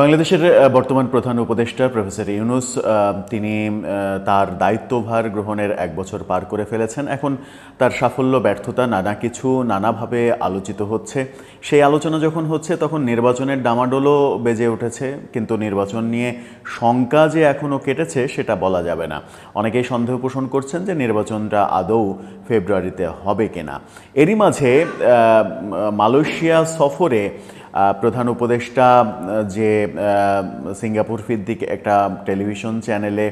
বাংলাদেশের বর্তমান প্রধান উপদেষ্টা প্রফেসর ইউনুস তিনি তার দায়িত্বভার গ্রহণের এক বছর পার করে ফেলেছেন। এখন তার সাফল্য, ব্যর্থতা নানা কিছু নানাভাবে আলোচিত হচ্ছে। সেই আলোচনা যখন হচ্ছে, তখন নির্বাচনের ডামাডোলও বেজে উঠেছে। কিন্তু নির্বাচন নিয়ে শঙ্কা যে এখনও কেটেছে, সেটা বলা যাবে না। অনেকেই সন্দেহ পোষণ করছেন যে নির্বাচনটা আদৌ ফেব্রুয়ারিতে হবে কিনা। এরই মাঝে মালয়েশিয়া সফরে প্রধান উপদেষ্টা যে সিঙ্গাপুর ভিত্তিক একটা টেলিভিশন চ্যানেলে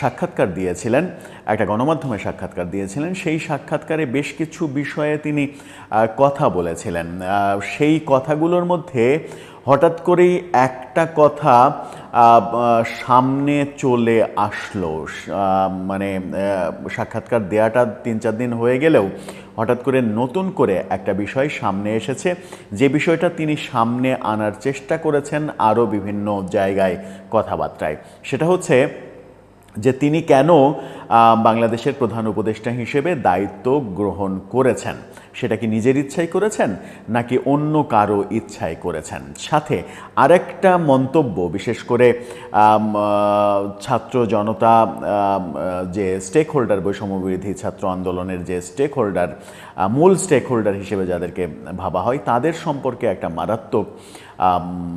সাক্ষাৎকার দিয়েছিলেন, একটা গণমাধ্যমে সাক্ষাৎকার দিয়েছিলেন, সেই সাক্ষাৎকারে বেশ কিছু বিষয়ে তিনি কথা বলেছিলেন। সেই কথাগুলোর মধ্যে হঠাৎ করেই একটা কথা সামনে চলে আসলো। মানে সাক্ষাৎকার দেওয়াটা তিন চার দিন হয়ে গেলেও হঠাৎ করে নতুন করে একটা বিষয় সামনে এসেছে। যে বিষয়টা তিনি সামনে আনার চেষ্টা করেছেন আরও বিভিন্ন জায়গায় কথাবার্তায়, সেটা হচ্ছে যে তিনি কেন বাংলাদেশের প্রধান উপদেষ্টা হিসেবে দায়িত্ব গ্রহণ করেছেন। সেটা কি নিজের ইচ্ছাই করেছেন, নাকি অন্য কারও ইচ্ছায় করেছেন? সাথে আরেকটা মন্তব্য, বিশেষ করে ছাত্র জনতা যে স্টেক হোল্ডার বৈষম্যবিরোধী ছাত্র আন্দোলনের যে স্টেক হোল্ডার মূল স্টেক হোল্ডার হিসেবে যাদেরকে ভাবা হয়, তাদের সম্পর্কে একটা মারাত্মক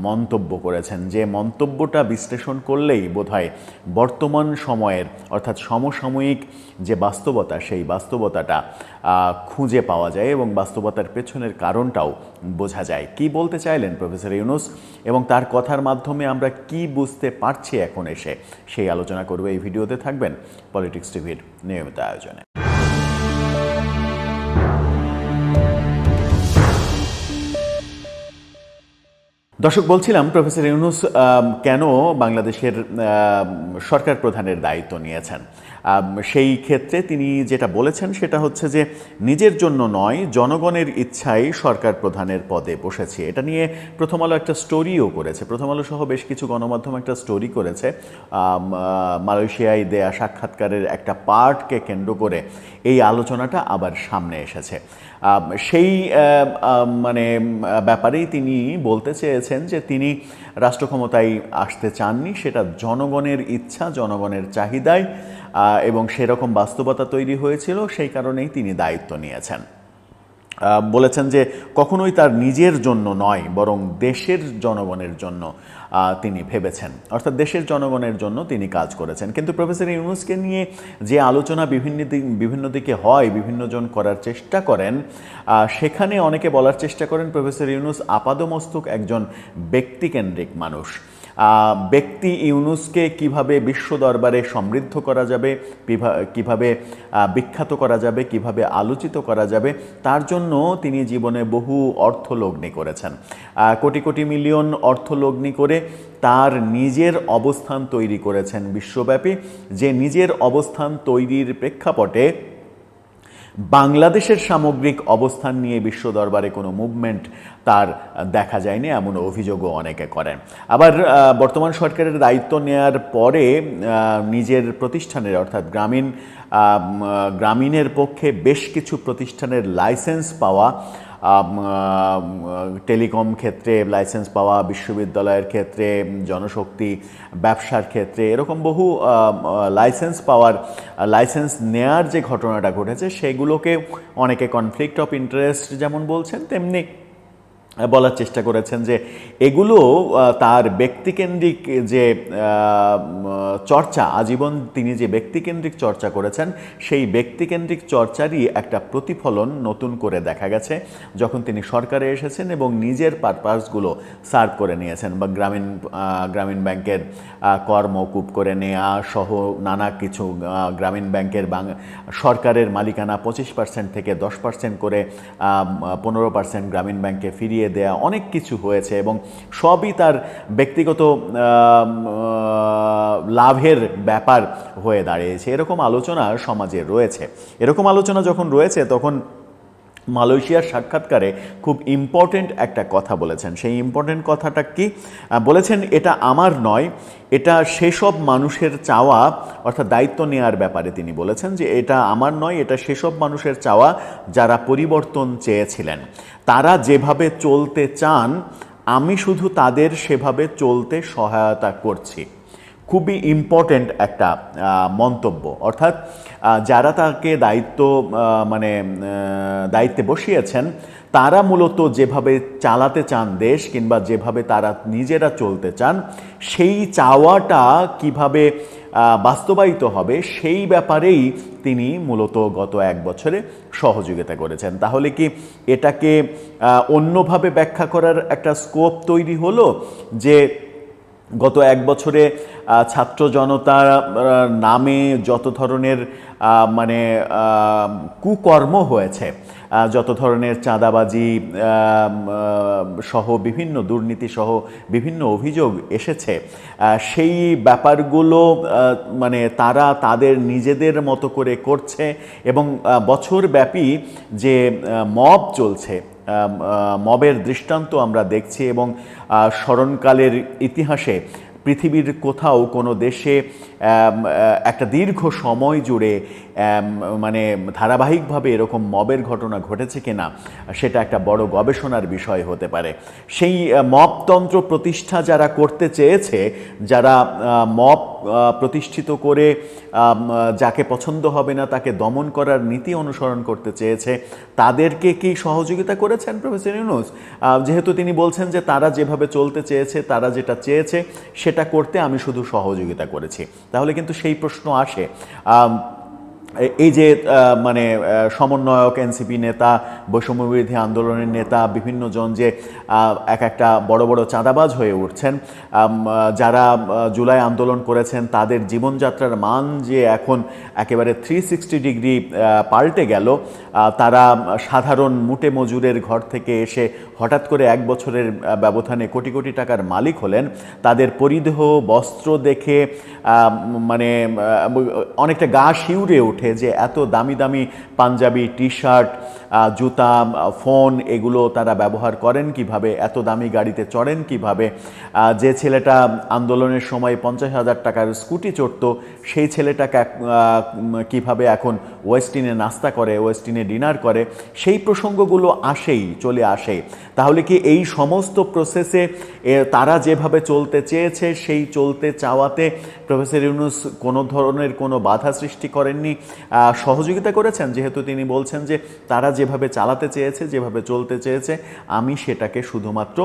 মন্তব্য করেছেন যে মন্তব্যটা বিশ্লেষণ করলেই বোধহয় বর্তমান সময়ের অর্থাৎ সমসাময়িক যে বাস্তবতা, সেই বাস্তবতাটা খুঁজে পাওয়া যায় এবং বাস্তবতার পেছনের কারণটাও বোঝা যায়। কি বলতে চাইলেন প্রফেসর ইউনুস? এবং তার কথার মাধ্যমে আমরা কি বুঝতে পারছি এখন এসে? সেই আলোচনা করবে এই ভিডিওতে থাকবেন পলিটিক্স টিভির নিয়মিত আয়োজনে। দর্শক বলছিলাম প্রফেসর ইউনুস কেন বাংলাদেশের সরকার প্রধানের দায়িত্ব নিয়েছেন? সেই ক্ষেত্রে তিনি যেটা বলেছেন সেটা হচ্ছে যে নিজের জন্য নয়, জনগণের ইচ্ছায় সরকার প্রধানের পদে বসেছে। এটা নিয়ে প্রথম আলো একটা স্টোরিও করেছে। প্রথম আলো সহ বেশ কিছু গণমাধ্যম একটা স্টোরি করেছে। মালয়েশিয়ায় দেয়া সাক্ষাৎকারের একটা পার্টকে কেন্দ্র করে এই আলোচনাটা আবার সামনে এসেছে। সেই মানে ব্যাপারেই তিনি বলতে চেয়েছেন যে তিনি রাষ্ট্র ক্ষমতায় আসতে চাননি, সেটা জনগণের ইচ্ছা, জনগণের চাহিদায়। এবং সেরকম বাস্তবতা তৈরি হয়েছিল, সেই কারণেই তিনি দায়িত্ব নিয়েছেন। বলেছেন যে কখনোই তার নিজের জন্য নয়, বরং দেশের জনগণের জন্য তিনি ভেবেছেন। অর্থাৎ দেশের জনগণের জন্য তিনি কাজ করেছেন। কিন্তু প্রফেসর ইউনুসকে নিয়ে যে আলোচনা বিভিন্ন বিভিন্ন দিকে হয়, বিভিন্নজন করার চেষ্টা করেন সেখানে অনেকে বলার চেষ্টা করেন, প্রফেসর ইউনুস আপাদমস্তক একজন ব্যক্তিকেন্দ্রিক মানুষ। ব্যক্তি ইউনুসকে কীভাবে বিশ্ব দরবারে সমৃদ্ধ করা যাবে কীভাবে বিখ্যাত করা যাবে, কীভাবে আলোচিত করা যাবে, তার জন্য তিনি জীবনে বহু অর্থ লগ্নি করেছেন কোটি কোটি মিলিয়ন অর্থ লগ্নি করে তার নিজের অবস্থান তৈরি করেছেন বিশ্বব্যাপী। যে নিজের অবস্থান তৈরির প্রেক্ষাপটে বাংলাদেশের সামগ্রিক অবস্থান নিয়ে বিশ্ব দরবারে কোনো মুভমেন্ট তার দেখা যায়নি, এমন অভিযোগও অনেকে করেন। আবার বর্তমান সরকারের দায়িত্ব নেয়ার পরে নিজের প্রতিষ্ঠানের অর্থাৎ গ্রামীণ গ্রামীণের পক্ষে বেশ কিছু প্রতিষ্ঠানের লাইসেন্স পাওয়া টেলিকম ক্ষেত্রে, লাইসেন্স পাওয়া, বিশ্ববিদ্যালয়ের ক্ষেত্রে, জনশক্তি, ব্যবসার ক্ষেত্রে, এরকম বহু লাইসেন্স পাওয়ার, লাইসেন্স নেয়ার যে ঘটনাটা ঘটেছে, সেগুলোকে অনেকে কনফ্লিক্ট অফ ইন্টারেস্ট যেমন বলছেন, তেমনি বলার চেষ্টা করেছেন যে এগুলো তার ব্যক্তিকেন্দ্রিক যে চর্চা, আজীবন তিনি যে ব্যক্তিকেন্দ্রিক চর্চা করেছেন, সেই ব্যক্তিকেন্দ্রিক চর্চারই একটা প্রতিফলন নতুন করে দেখা গেছে যখন তিনি সরকারে এসেছেন এবং নিজের পারপাসগুলো সার্ভ করে নিয়েছেন বা গ্রামীণ গ্রামীণ ব্যাংকের কর মৌকুব করে নেওয়া সহ নানা কিছু গ্রামীণ ব্যাংকের সরকারের মালিকানা পঁচিশ পার্সেন্ট থেকে দশ পার্সেন্ট করে পনেরো পার্সেন্ট গ্রামীণ ব্যাংকে ফিরিয়ে দেয়া অনেক কিছু হয়েছে এবং সবই তার ব্যক্তিগত লাভের ব্যাপার হয়ে দাঁড়িয়েছে। এরকম আলোচনা সমাজে রয়েছে। এরকম আলোচনা যখন রয়েছে, তখন মালয়েশিয়ার সাক্ষাৎকারে খুব ইম্পর্টেন্ট একটা কথা বলেছেন। সেই ইম্পর্টেন্ট কথাটা কি? বলেছেন, এটা আমার নয়, এটা সেসব মানুষের চাওয়া, অর্থাৎ দায়িত্ব নেওয়ার ব্যাপারে তিনি বলেছেন যে, এটা আমার নয়, এটা সেসব মানুষের চাওয়া যারা পরিবর্তন চেয়েছিলেন। তারা যেভাবে চলতে চান, আমি শুধু তাদের সেভাবে চলতে সহায়তা করছি। খুবই ইম্পর্ট্যান্ট একটা মন্তব্য। অর্থাৎ যারা তাকে দায়িত্ব মানে দায়িত্বে বসিয়েছেন, তারা মূলত যেভাবে চালাতে চান দেশ কিংবা যেভাবে তারা নিজেরা চলতে চান, সেই চাওয়াটা কীভাবে বাস্তবায়িত হবে, সেই ব্যাপারেই তিনি মূলত গত এক বছরে সহযোগিতা করেছেন। তাহলে কি এটাকে অন্যভাবে ব্যাখ্যা করার একটা স্কোপ তৈরি হলো? যে গত এক বছরে ছাত্র জনতার নামে যত ধরনের মানে কুকর্ম হয়েছে যত ধরনের চাঁদাবাজি সহ বিভিন্ন দুর্নীতি সহ বিভিন্ন অভিযোগ এসেছে সেই ব্যাপারগুলো মানে তারা তাদের নিজেদের মতো করে করছে এবং বছরব্যাপী যে মব চলছে মবের দৃষ্টান্ত আমরা দেখছি এবং স্মরণকালের ইতিহাসে পৃথিবীর কোথাও কোনো দেশে একটা দীর্ঘ সময় জুড়ে মানে ধারাবাহিকভাবে এরকম মবের ঘটনা ঘটেছে কিনা সেটা একটা বড় গবেষণার বিষয় হতে পারে। সেই আহ, মবতন্ত্র প্রতিষ্ঠা যারা করতে চেয়েছে যারা মব প্রতিষ্ঠিত করে যাকে পছন্দ হবে না তাকে দমন করার নীতি অনুসরণ করতে চেয়েছে তাদেরকে কি সহযোগিতা করেছেন প্রফেসর ইউনুস? যেহেতু তিনি বলছেন যে তারা যেভাবে চলতে চেয়েছে তারা যেটা চেয়েছে সেটা করতে আমি শুধু সহযোগিতা করেছি। তাহলে কিন্তু সেই প্রশ্ন আসে। এই যে মানে সমন্বয়ক, এনসিপি নেতা, বৈষম্যবিরোধী আন্দোলনের নেতা, বিভিন্ন জন যে এক একটা বড় বড় চাঁদাবাজ হয়ে উঠছেন যারা জুলাই আন্দোলন করেছেন, তাদের জীবনযাত্রার মান যে এখন একেবারে থ্রি সিক্সটি ডিগ্রি পাল্টে গেল তারা সাধারণ মুটে মজুরের ঘর থেকে এসে হঠাৎ করে এক বছরের ব্যবধানে কোটি কোটি টাকার মালিক হলেন, তাদের পরিধেহ বস্ত্র দেখে মানে অনেকটা গা শিউরে ওঠে। যে এত দামি দামি পাঞ্জাবি টি শার্ট জুতা ফোন এগুলো তারা ব্যবহার করেন কীভাবে? এত দামি গাড়িতে চড়েন কীভাবে? যে ছেলেটা আন্দোলনের সময় পঞ্চাশ হাজার টাকার স্কুটি চড়তো, সেই ছেলেটাকে কীভাবে এখন ওয়েস্টিনে নাস্তা করে ওয়েস্টিনে ডিনার করে, সেই প্রসঙ্গগুলো আসেই, চলে আসে। তাহলে কি এই সমস্ত প্রসেসে তারা যেভাবে চলতে চেয়েছে, সেই চলতে চাওয়াতে প্রফেসর ইউনুস কোনো ধরনের কোনো বাধা সৃষ্টি করেননি? সহযোগিতা করেছেন, যেহেতু তিনি বলছেন যে তারা যেভাবে চালাতে চেয়েছে, যেভাবে চলতে চেয়েছে, আমি সেটাকে শুধুমাত্র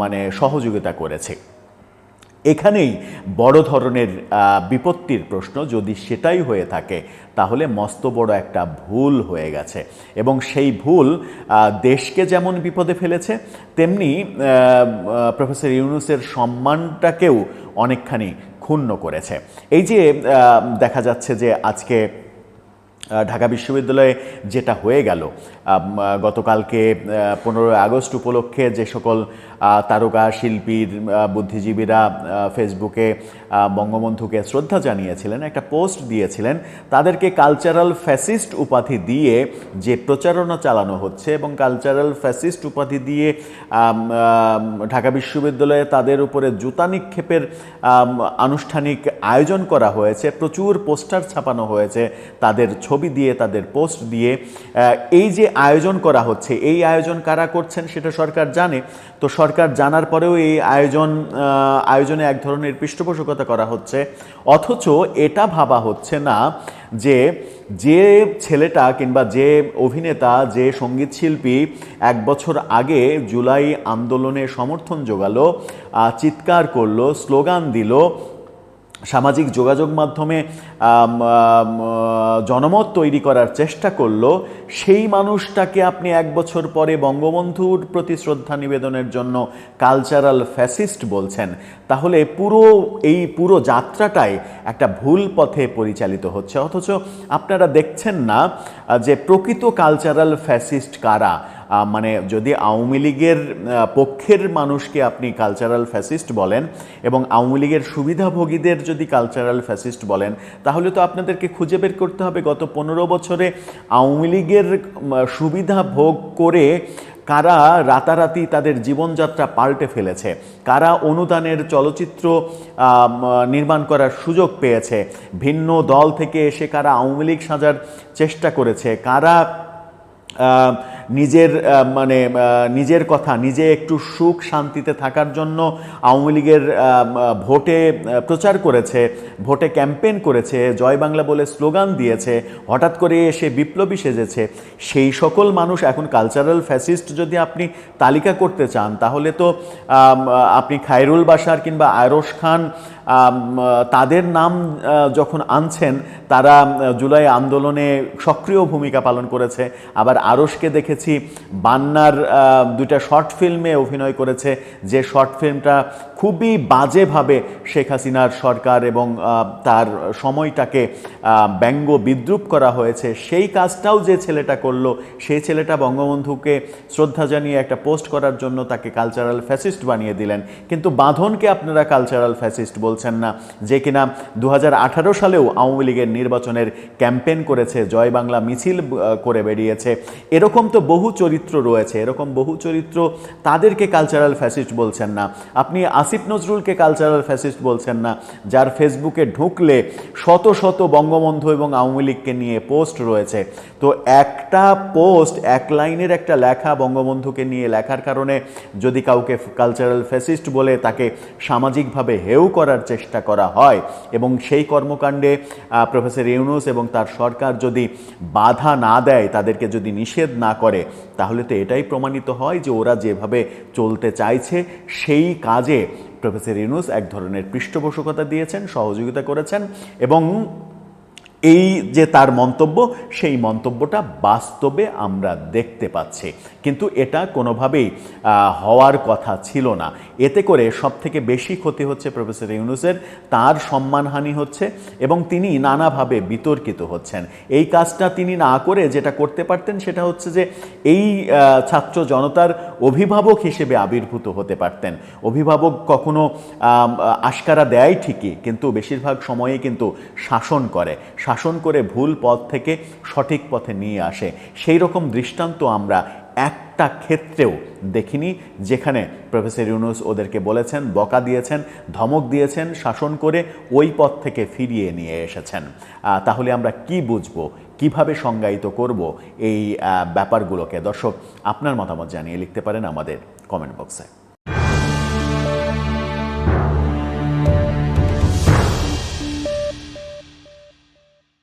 মানে সহযোগিতা করেছি। এখানেই বড় ধরনের বিপত্তির প্রশ্ন, যদি সেটাই হয়ে থাকে, তাহলে মস্ত বড় একটা ভুল হয়ে গেছে। এবং সেই ভুল দেশকে যেমন বিপদে ফেলেছে, তেমনি প্রফেসর ইউনুসের সম্মানটাকেও অনেকখানি ক্ষুণ্ণ করেছে। এই যে দেখা যাচ্ছে যে আজকে ঢাকা বিশ্ববিদ্যালয়ে যেটা হয়ে গেল গতকালকে পনেরোই আগস্ট উপলক্ষে যে সকল তারকা, শিল্পীর বুদ্ধিজীবীরা ফেসবুকে বঙ্গবন্ধুকে শ্রদ্ধা জানিয়েছিলেন, একটা পোস্ট দিয়েছিলেন, তাদেরকে কালচারাল ফ্যাসিস্ট উপাধি দিয়ে যে প্রচারণা চালানো হচ্ছে এবং কালচারাল ফ্যাসিস্ট উপাধি দিয়ে ঢাকা বিশ্ববিদ্যালয়ে তাদের উপরে জুতা নিক্ষেপের আনুষ্ঠানিক আয়োজন করা হয়েছে, প্রচুর পোস্টার ছাপানো হয়েছে, তাদের ছবি দিয়ে, তাদের পোস্ট দিয়ে এই যে আয়োজন করা হচ্ছে, এই আয়োজন কারা করছেন সেটা সরকার জানে, তো সরকার জানার পরেও এই আয়োজন আয়োজনে এক ধরনের পৃষ্ঠপোষকতা করা হচ্ছে। অথচ এটা ভাবা হচ্ছে না যে যে ছেলেটা কিংবা যে অভিনেতা, যে সংগীত শিল্পী এক বছর আগে জুলাই আন্দোলনে সমর্থন জোগালো চিৎকার করল, স্লোগান দিল সামাজিক যোগাযোগ মাধ্যমে জনমত তৈরি করার চেষ্টা করল, সেই মানুষটাকে আপনি এক বছর পরে বঙ্গবন্ধুর প্রতি শ্রদ্ধা নিবেদনের জন্য কালচারাল ফ্যাসিস্ট বলছেন। তাহলে পুরো এই পুরো যাত্রাটাই একটা ভুল পথে পরিচালিত হচ্ছে। অথচ আপনারা দেখছেন না যে প্রকৃত কালচারাল ফ্যাসিস্ট কারা? মানে যদি আওয়ামী লীগের পক্ষের মানুষকে আপনি কালচারাল ফ্যাসিস্ট বলেন এবং আওয়ামী লীগের সুবিধাভোগীদের যদি কালচারাল ফ্যাসিস্ট বলেন, তাহলে তো আপনাদেরকে খুঁজে বের করতে হবে গত পনেরো বছরে আওয়ামী লীগের সুবিধা ভোগ করে কারা রাতারাতি তাদের জীবনযাত্রা পাল্টে ফেলেছে, কারা অনুদানের চলচ্চিত্র নির্মাণ করার সুযোগ পেয়েছে, ভিন্ন দল থেকে এসে কারা আওয়ামী লীগ সাজার চেষ্টা করেছে, কারা নিজের মানে নিজের কথা, নিজে একটু সুখ শান্তিতে থাকার জন্য আওয়ামী লীগের ভোটে প্রচার করেছে, ভোটে ক্যাম্পেইন করেছে, জয় বাংলা বলে স্লোগান দিয়েছে, হঠাৎ করে এসে বিপ্লবী সেজেছে। সেই সকল মানুষ এখন কালচারাল ফ্যাসিস্ট যদি আপনি তালিকা করতে চান, তাহলে তো আপনি খায়রুল বাসার কিংবা আয়রশ খান তাদের নাম যখন আনছেন, তারা জুলাই আন্দোলনে সক্রিয় ভূমিকা পালন করেছে। আবার আরসকে দেখেছি, বান্নার দুইটা শর্ট ফিল্মে অভিনয় করেছে। যে শর্ট ফিল্মটা খুবই বাজেভাবে শেখ হাসিনার সরকার এবং তার সময়টাকে ব্যঙ্গ বিদ্রুপ করা হয়েছে। সেই কাজটাও যে ছেলেটা করল সেই ছেলেটা বঙ্গবন্ধুকে শ্রদ্ধা জানিয়ে একটা পোস্ট করার জন্য তাকে কালচারাল ফ্যাসিস্ট বানিয়ে দিলেন। কিন্তু বাঁধনকে আপনারা কালচারাল ফ্যাসিস্ট বলছেন না। যে কিনা দু হাজার আঠারো সালেও আওয়ামী লীগের নির্বাচনের ক্যাম্পেন করেছে, জয় বাংলা মিছিল করে বেরিয়েছে। এরকম তো বহু চরিত্র রয়েছে। এরকম বহু চরিত্র তাদেরকে কালচারাল ফ্যাসিস্ট বলছেন না। আপনি আসিফ নজরুলকে কালচারাল ফ্যাসিস্ট বলছেন না, যার ফেসবুকে ঢুকলে শত শত বঙ্গবন্ধু এবং আওয়ামী লীগকে নিয়ে পোস্ট রয়েছে। তো একটা পোস্ট, এক লাইনের একটা লেখা বঙ্গবন্ধুকে নিয়ে লেখার কারণে যদি কাউকে কালচারাল ফ্যাসিস্ট বলে তাকে সামাজিকভাবে হেউ করার চেষ্টা করা হয় এবং সেই কর্মকাণ্ডে প্রফেসর ইউনুস এবং তার সরকার যদি বাধা না দেয়, তাদেরকে যদি নিষেধ না করে, তাহলে তো এটাই প্রমাণিত হয় যে ওরা যেভাবে চলতে চাইছে, সেই কাজে প্রফেসর ইউনুস এক ধরনের পৃষ্ঠপোষকতা দিয়েছেন সহযোগিতা করেছেন এবং এই যে তার মন্তব্য, সেই মন্তব্যটা বাস্তবে আমরা দেখতে পাচ্ছি। কিন্তু এটা কোনোভাবেই হওয়ার কথা ছিল না। এতে করে সব থেকে বেশি ক্ষতি হচ্ছে প্রফেসর ইউনুসের, তার সম্মানহানি হচ্ছে এবং তিনি নানাভাবে বিতর্কিত হচ্ছেন। এই কাজটা তিনি না করে যেটা করতে পারতেন সেটা হচ্ছে যে, এই ছাত্র জনতার অভিভাবক হিসেবে আবির্ভূত হতে পারতেন। অভিভাবক কখনো আশকারা দেয় ঠিকই, কিন্তু বেশিরভাগ সময়ে কিন্তু শাসন করে। শাসন করে ভুল পথ থেকে সঠিক পথে নিয়ে আসে। সেই রকম দৃষ্টান্ত আমরা একটা ক্ষেত্রেও দেখিনি, যেখানে প্রফেসর ইউনুস ওদেরকে বলেছেন, বকা দিয়েছেন, ধমক দিয়েছেন, শাসন করে ওই পথ থেকে ফিরিয়ে নিয়ে এসেছেন। তাহলে আমরা কি বুঝব, কীভাবে সংজ্ঞায়িত করব এই ব্যাপারগুলোকে? দর্শক, আপনার মতামত জানিয়ে লিখতে পারেন আমাদের কমেন্ট বক্সে